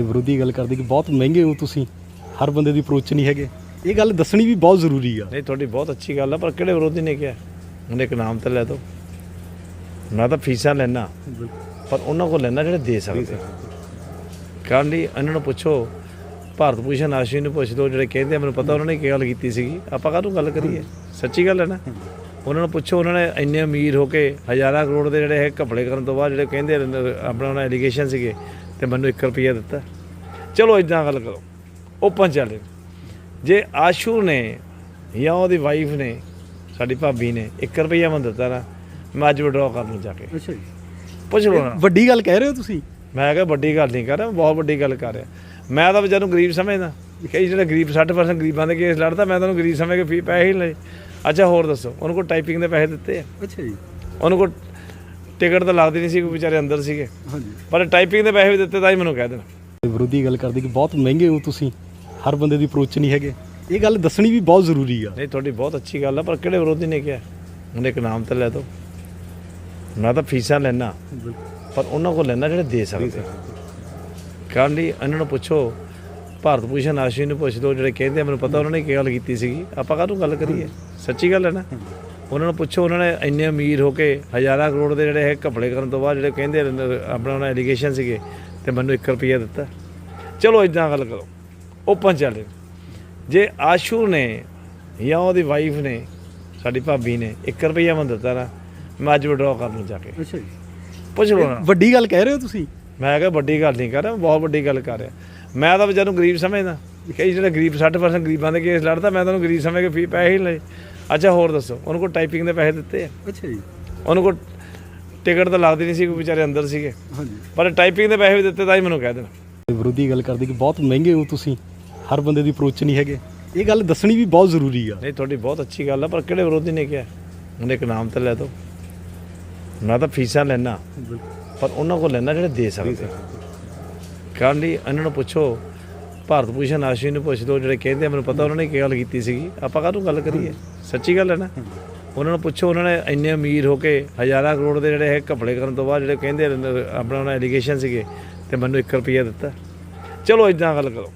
ਵਿਰੋਧੀ ਗੱਲ ਕਰਦੇ ਕਿ ਬਹੁਤ ਮਹਿੰਗੇ ਹੋ ਤੁਸੀਂ, ਹਰ ਬੰਦੇ ਦੀ ਅਪਰੋਚ ਨਹੀਂ ਹੈਗੇ। ਇਹ ਗੱਲ ਦੱਸਣੀ ਵੀ ਬਹੁਤ ਜ਼ਰੂਰੀ ਆ। ਨਹੀਂ, ਤੁਹਾਡੀ ਬਹੁਤ ਅੱਛੀ ਗੱਲ ਆ, ਪਰ ਕਿਹੜੇ ਵਿਰੋਧੀ ਨੇ ਕਿਹਾ? ਉਹਨੇ ਇੱਕ ਨਾਮ ਤਾਂ ਲੈ ਦੋ ਮੈਂ ਤਾਂ ਫੀਸਾਂ ਲੈਣਾ ਪਰ ਉਹਨਾਂ ਕੋਲ ਲੈਣਾ ਜਿਹੜੇ ਦੇ ਸਕਦੇ। ਕਰਨ ਲਈ ਇਹਨਾਂ ਨੂੰ ਪੁੱਛੋ, ਭਾਰਤ ਭੂਸ਼ਣ ਆਸ਼ੀ ਨੂੰ ਪੁੱਛ ਲਓ ਜਿਹੜੇ ਕਹਿੰਦੇ ਮੈਨੂੰ ਪਤਾ ਉਹਨਾਂ ਨੇ ਕੀ ਗੱਲ ਕੀਤੀ ਸੀਗੀ। ਆਪਾਂ ਕਾਹਨੂੰ ਗੱਲ ਕਰੀਏ? ਸੱਚੀ ਗੱਲ ਹੈ ਨਾ? ਉਹਨਾਂ ਨੂੰ ਪੁੱਛੋ, ਉਹਨਾਂ ਨੇ ਇੰਨੇ ਅਮੀਰ ਹੋ ਕੇ ਹਜ਼ਾਰਾਂ ਕਰੋੜ ਦੇ ਜਿਹੜੇ ਇਹ ਘਪਲੇ ਕਰਨ ਤੋਂ ਬਾਅਦ ਜਿਹੜੇ ਕਹਿੰਦੇ ਆਪਣਾ ਉਹਨਾਂ ਐਲੀਗੇਸ਼ਨ ਸੀਗੇ ਤੇ ਮੈਨੂੰ 1 ਰੁਪਿਆ ਦਿੱਤਾ। ਚਲੋ ਇਦਾਂ ਗੱਲ ਕਰੋ ਓਪਨ ਚੱਲੇ ਜੇ ਆਸ਼ੂ ਨੇ ਜਾਂ ਉਹਦੀ ਵਾਈਫ ਨੇ ਸਾਡੀ ਭਾਬੀ ਨੇ 1 ਰੁਪਿਆ ਮੈਨੂੰ ਦਿੱਤਾ ਨਾ ਮੈਂ ਅੱਜ ਵਿਡਰਾਅ ਕਰਨ ਨੂੰ ਜਾ ਕੇ। ਅੱਛਾ ਜੀ। ਪੁੱਛ ਲਓ ਨਾ। ਵੱਡੀ ਗੱਲ ਕਹਿ ਰਹੇ ਹੋ ਤੁਸੀਂ? ਮੈਂ ਕਿਹਾ ਵੱਡੀ ਗੱਲ ਨਹੀਂ ਕਰ ਰਿਹਾ ਬਹੁਤ ਵੱਡੀ ਗੱਲ ਕਰ ਰਿਹਾ। ਮੈਂ ਤਾਂ ਵਿਚਾਰ ਨੂੰ ਗਰੀਬ ਸਮਝਦਾ। ਕਈ ਜਿਹੜੇ ਗਰੀਬ 60% ਗਰੀਬਾਂ ਦੇ ਕੇਸ ਲੜਦਾ ਮੈਂ ਤਾਂ ਉਹਨੂੰ ਗਰੀਬ ਸਮਝ ਕੇ ਫੀ ਪੈਸੇ ਹੀ ਲਏ ਅੱਛਾ ਹੋਰ ਦੱਸੋ ਉਹਨੂੰ ਕੋਲ ਟਾਈਪਿੰਗ ਦੇ ਪੈਸੇ ਦਿੱਤੇ ਆ? ਅੱਛਾ ਜੀ। ਉਹਨੂੰ ਕੋਲ ਟਿਕਟ ਤਾਂ ਲੱਗਦੀ ਨਹੀਂ ਸੀ ਕੋਈ ਵਿਚਾਰੇ ਅੰਦਰ ਸੀਗੇ। ਹਾਂਜੀ। ਪਰ ਟਾਈਪਿੰਗ ਦੇ ਪੈਸੇ ਵੀ ਦਿੱਤੇ ਤਾਂ ਹੀ ਮੈਨੂੰ ਕਹਿ ਦੇਣਾ। ਵਿਰੋਧੀ ਗੱਲ ਕਰਦੇ ਕਿ ਬਹੁਤ ਮਹਿੰਗੇ ਹੋ ਤੁਸੀਂ। ਹਰ ਬੰਦੇ ਦੀ ਅਪਰੋਚ ਨਹੀਂ ਹੈਗੇ। ਇਹ ਗੱਲ ਦੱਸਣੀ ਵੀ ਬਹੁਤ ਜ਼ਰੂਰੀ ਆ। ਨਹੀਂ ਤੁਹਾਡੀ ਬਹੁਤ ਅੱਛੀ ਗੱਲ ਆ ਪਰ ਕਿਹੜੇ ਵਿਰੋਧੀ ਨੇ ਕਿਹਾ? ਉਹਨੇ ਇੱਕ ਨਾਮ ਤਾਂ ਲੈ ਦੋ ਮੈਂ ਤਾਂ ਫੀਸਾਂ ਲੈਣਾ ਪਰ ਉਹਨਾਂ ਕੋਲ ਲੈਣਾ ਜਿਹੜੇ ਦੇ ਸਕਦੇ। ਕਰਨ ਲਈ ਇਹਨਾਂ ਨੂੰ ਪੁੱਛੋ ਭਾਰਤ ਭੂਸ਼ਣ ਆਸ਼ੀ ਨੂੰ ਪੁੱਛ ਲਓ ਜਿਹੜੇ ਕਹਿੰਦੇ ਮੈਨੂੰ ਪਤਾ ਉਹਨਾਂ ਨੇ ਕੀ ਗੱਲ ਕੀਤੀ ਸੀਗੀ। ਆਪਾਂ ਕਾਹਨੂੰ ਗੱਲ ਕਰੀਏ? ਸੱਚੀ ਗੱਲ ਹੈ ਨਾ? ਉਹਨਾਂ ਨੂੰ ਪੁੱਛੋ ਉਹਨਾਂ ਨੇ ਇੰਨੇ ਅਮੀਰ ਹੋ ਕੇ ਹਜ਼ਾਰਾਂ ਕਰੋੜ ਦੇ ਜਿਹੜੇ ਇਹ ਘਪਲੇ ਕਰਨ ਤੋਂ ਬਾਅਦ ਜਿਹੜੇ ਕਹਿੰਦੇ ਆਪਣਾ ਉਹਨਾਂ ਐਲੀਗੇਸ਼ਨ ਸੀਗੇ ਤੇ ਮੈਨੂੰ 1 ਰੁਪਿਆ ਦਿੱਤਾ। ਚਲੋ ਇਦਾਂ ਗੱਲ ਕਰੋ ਓਪਨ ਚੱਲੇ ਜੇ ਆਸ਼ੂ ਨੇ ਜਾਂ ਉਹਦੀ ਵਾਈਫ ਨੇ ਸਾਡੀ ਭਾਬੀ ਨੇ 1 ਰੁਪਿਆ ਮੈਨੂੰ ਦਿੱਤਾ ਨਾ ਮੈਂ ਅੱਜ ਵਿਡਰਾਅ ਕਰਨ ਨੂੰ ਜਾ ਕੇ। ਅੱਛਾ ਜੀ। ਪੁੱਛ ਲਓ ਨਾ। ਵੱਡੀ ਗੱਲ ਕਹਿ ਰਹੇ ਹੋ ਤੁਸੀਂ? ਮੈਂ ਕਿਹਾ ਵੱਡੀ ਗੱਲ ਨਹੀਂ ਕਰ ਰਿਹਾ ਬਹੁਤ ਵੱਡੀ ਗੱਲ ਕਰ ਰਿਹਾ। ਮੈਂ ਤਾਂ ਵਿਚਾਰ ਨੂੰ ਗਰੀਬ ਸਮਝਦਾ। ਕਈ ਜਿਹੜੇ ਗਰੀਬ 60% ਗਰੀਬਾਂ ਦੇ ਕੇਸ ਲੜਦਾ ਮੈਂ ਤਾਂ ਉਹਨੂੰ ਗਰੀਬ ਸਮਝ ਕੇ ਫੀ ਪੈਸੇ ਹੀ ਲਏ। ਅੱਛਾ ਹੋਰ ਦੱਸੋ? ਉਹਨੂੰ ਕੋਲ ਟਾਈਪਿੰਗ ਦੇ ਪੈਸੇ ਦਿੱਤੇ ਆ? ਅੱਛਾ ਜੀ। ਉਹਨੂੰ ਕੋਲ ਟਿਕਟ ਤਾਂ ਲੱਗਦੀ ਨਹੀਂ ਸੀ ਕੋਈ ਵਿਚਾਰੇ ਅੰਦਰ ਸੀਗੇ। ਹਾਂਜੀ। ਪਰ ਟਾਈਪਿੰਗ ਦੇ ਪੈਸੇ ਵੀ ਦਿੱਤੇ ਤਾਂ ਹੀ ਮੈਨੂੰ ਕਹਿ ਦੇਣਾ। ਵਿਰੋਧੀ ਗੱਲ ਕਰਦੇ ਕਿ ਬਹੁਤ ਮਹਿੰਗੇ ਹੋ ਤੁਸੀਂ। ਹਰ ਬੰਦੇ ਦੀ ਅਪਰੋਚ ਨਹੀਂ ਹੈਗੇ। ਇਹ ਗੱਲ ਦੱਸਣੀ ਵੀ ਬਹੁਤ ਜ਼ਰੂਰੀ ਆ। ਨਹੀਂ ਤੁਹਾਡੀ ਬਹੁਤ ਅੱਛੀ ਗੱਲ ਆ ਪਰ ਕਿਹੜੇ ਵਿਰੋਧੀ ਨੇ ਕਿਹਾ? ਉਹਨੇ ਇੱਕ ਨਾਮ ਤਾਂ ਲੈ ਦੋ ਮੈਂ ਤਾਂ ਫੀਸਾਂ ਲੈਣਾ ਪਰ ਉਹਨਾਂ ਕੋਲ ਲੈਣਾ ਜਿਹੜੇ ਦੇ ਸਕਦੇ। ਕਰਨ ਲਈ ਇਹਨਾਂ ਨੂੰ ਪੁੱਛੋ ਭਾਰਤ ਭੂਸ਼ਣ ਆਸ਼ੀ ਨੂੰ ਪੁੱਛ ਲਓ ਜਿਹੜੇ ਕਹਿੰਦੇ ਆ, ਮੈਨੂੰ ਪਤਾ ਉਹਨਾਂ ਨੇ ਕੀ ਗੱਲ ਕੀਤੀ ਸੀਗੀ। ਆਪਾਂ ਕਾਹਨੂੰ ਗੱਲ ਕਰੀਏ? ਸੱਚੀ ਗੱਲ ਹੈ ਨਾ? ਉਹਨਾਂ ਨੂੰ ਪੁੱਛੋ ਉਹਨਾਂ ਨੇ ਇੰਨੇ ਅਮੀਰ ਹੋ ਕੇ ਹਜ਼ਾਰਾਂ ਕਰੋੜ ਦੇ ਜਿਹੜੇ ਇਹ ਘਪਲੇ ਕਰਨ ਤੋਂ ਬਾਅਦ ਜਿਹੜੇ ਕਹਿੰਦੇ ਆਪਣਾ ਉਹਨਾਂ ਐਲੀਗੇਸ਼ਨ ਸੀਗੇ ਤੇ ਮੈਨੂੰ 1 ਰੁਪਿਆ ਦਿੱਤਾ। ਚਲੋ ਇਦਾਂ ਗੱਲ ਕਰੋ।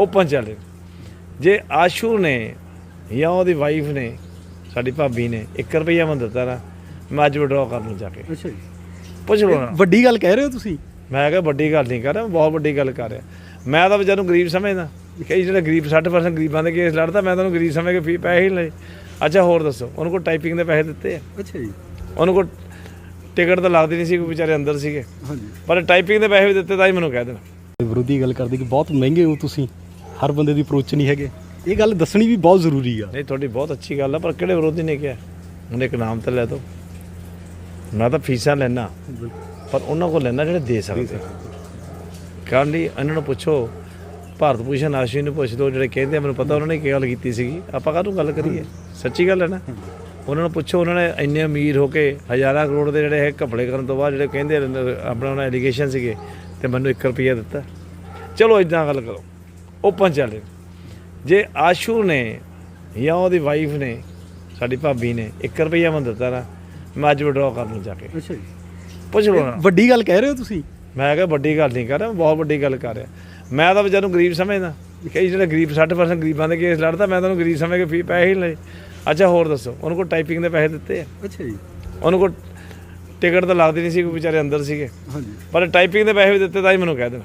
ਓਪਨ ਚੱਲੇ ਜੇ ਆਸ਼ੂ ਨੇ ਜਾਂ ਉਹਦੀ ਵਾਈਫ ਨੇ ਸਾਡੀ ਭਾਬੀ ਨੇ 1 ਰੁਪਿਆ ਮੈਨੂੰ ਦਿੱਤਾ ਨਾ ਮੈਂ ਅੱਜ ਵਿਡਰਾਅ ਕਰਨ ਨੂੰ ਜਾ ਕੇ। ਅੱਛਾ ਜੀ। ਪੁੱਛ ਲਓ ਨਾ। ਵੱਡੀ ਗੱਲ ਕਹਿ ਰਹੇ ਹੋ ਤੁਸੀਂ? ਮੈਂ ਕਿਹਾ ਵੱਡੀ ਗੱਲ ਨਹੀਂ ਕਰ ਰਿਹਾ ਬਹੁਤ ਵੱਡੀ ਗੱਲ ਕਰ ਰਿਹਾ। ਮੈਂ ਤਾਂ ਵਿਚਾਰ ਨੂੰ ਗਰੀਬ ਸਮਝਦਾ। ਕਈ ਜਿਹੜੇ ਗਰੀਬ 60% ਗਰੀਬਾਂ ਦੇ ਕੇਸ ਲੜਦਾ ਮੈਂ ਤਾਂ ਉਹਨੂੰ ਗਰੀਬ ਸਮਝ ਕੇ ਫੀ ਪੈਸੇ ਹੀ ਲਏ। ਅੱਛਾ ਹੋਰ ਦੱਸੋ। ਉਹਨੂੰ ਕੋਲ ਟਾਈਪਿੰਗ ਦੇ ਪੈਸੇ ਦਿੱਤੇ ਆ? ਅੱਛਾ ਜੀ। ਉਹਨੂੰ ਕੋਲ ਟਿਕਟ ਤਾਂ ਲੱਗਦੀ ਨਹੀਂ ਸੀ ਕੋਈ ਵਿਚਾਰੇ ਅੰਦਰ ਸੀਗੇ। ਹਾਂਜੀ। ਪਰ ਟਾਈਪਿੰਗ ਦੇ ਪੈਸੇ ਵੀ ਦਿੱਤੇ ਤਾਂ ਹੀ ਮੈਨੂੰ ਕਹਿ ਦੇਣਾ। ਵਿਰੋਧੀ ਗੱਲ ਕਰਦੇ ਕਿ ਬਹੁਤ ਮਹਿੰਗੇ ਹੋ ਤੁਸੀਂ। ਹਰ ਬੰਦੇ ਦੀ ਅਪਰੋਚ ਨਹੀਂ ਹੈਗੇ। ਇਹ ਗੱਲ ਦੱਸਣੀ ਵੀ ਬਹੁਤ ਜ਼ਰੂਰੀ ਆ। ਨਹੀਂ ਤੁਹਾਡੀ ਬਹੁਤ ਅੱਛੀ ਗੱਲ ਆ ਪਰ ਕਿਹੜੇ ਵਿਰੋਧੀ ਨੇ ਕਿਹਾ? ਉਹਨੇ ਇੱਕ ਨਾਮ ਤਾਂ ਲੈ ਦੋ ਮੈਂ ਤਾਂ ਫੀਸਾਂ ਲੈਣਾ ਪਰ ਉਹਨਾਂ ਕੋਲ ਲੈਣਾ ਜਿਹੜੇ ਦੇ ਸਕਦੇ। ਕਰਨ ਲਈ ਇਹਨਾਂ ਨੂੰ ਪੁੱਛੋ ਭਾਰਤ ਭੂਸ਼ਣ ਆਸ਼ੀ ਨੂੰ ਪੁੱਛ ਲਓ ਜਿਹੜੇ ਕਹਿੰਦੇ ਆ, ਮੈਨੂੰ ਪਤਾ ਉਹਨਾਂ ਨੇ ਕੀ ਗੱਲ ਕੀਤੀ ਸੀਗੀ। ਆਪਾਂ ਕਾਹਨੂੰ ਗੱਲ ਕਰੀਏ? ਸੱਚੀ ਗੱਲ ਹੈ ਨਾ? ਉਹਨਾਂ ਨੂੰ ਪੁੱਛੋ ਉਹਨਾਂ ਨੇ ਇੰਨੇ ਅਮੀਰ ਹੋ ਕੇ ਹਜ਼ਾਰਾਂ ਕਰੋੜ ਦੇ ਜਿਹੜੇ ਇਹ ਘਪਲੇ ਕਰਨ ਤੋਂ ਬਾਅਦ ਜਿਹੜੇ ਕਹਿੰਦੇ ਆਪਣਾ ਉਹਨਾਂ ਐਲੀਗੇਸ਼ਨ ਸੀਗੇ ਤੇ ਮੈਨੂੰ 1 ਰੁਪਿਆ ਦਿੱਤਾ। ਚਲੋ ਇਦਾਂ ਗੱਲ ਕਰੋ ਓਪਨ ਚੱਲੇ ਜੇ ਆਸ਼ੂ ਨੇ ਜਾਂ ਉਹਦੀ ਵਾਈਫ ਨੇ ਸਾਡੀ ਭਾਬੀ ਨੇ 1 ਰੁਪਿਆ ਮੈਨੂੰ ਦਿੱਤਾ ਨਾ ਮੈਂ ਅੱਜ ਵਿਡਰਾਅ ਕਰਨ ਨੂੰ ਜਾ ਕੇ। ਅੱਛਾ ਜੀ। ਪੁੱਛ ਲਓ ਨਾ। ਵੱਡੀ ਗੱਲ ਕਹਿ ਰਹੇ ਹੋ ਤੁਸੀਂ? ਮੈਂ ਕਿਹਾ ਵੱਡੀ ਗੱਲ ਨਹੀਂ ਕਰ ਰਿਹਾ ਬਹੁਤ ਵੱਡੀ ਗੱਲ ਕਰ ਰਿਹਾ। ਮੈਂ ਤਾਂ ਵਿਚਾਰ ਨੂੰ ਗਰੀਬ ਸਮਝਦਾ। ਕਈ ਜਿਹੜੇ ਗਰੀਬ 60% ਗਰੀਬਾਂ ਦੇ ਕੇਸ ਲੜਦਾ ਮੈਂ ਤਾਂ ਉਹਨੂੰ ਗਰੀਬ ਸਮਝ ਕੇ ਫੀ ਪੈਸੇ ਹੀ ਲਏ। ਅੱਛਾ ਹੋਰ ਦੱਸੋ ਉਹਨੂੰ ਕੋਲ ਟਾਈਪਿੰਗ ਦੇ ਪੈਸੇ ਦਿੱਤੇ ਆ? ਅੱਛਾ ਜੀ। ਉਹਨੂੰ ਕੋਲ ਟਿਕਟ ਤਾਂ ਲੱਗਦੀ ਨਹੀਂ ਸੀ ਕੋਈ ਵਿਚਾਰੇ ਅੰਦਰ ਸੀਗੇ। ਹਾਂਜੀ। ਪਰ ਟਾਈਪਿੰਗ ਦੇ ਪੈਸੇ ਵੀ ਦਿੱਤੇ ਤਾਂ ਹੀ ਮੈਨੂੰ ਕਹਿ ਦੇਣਾ।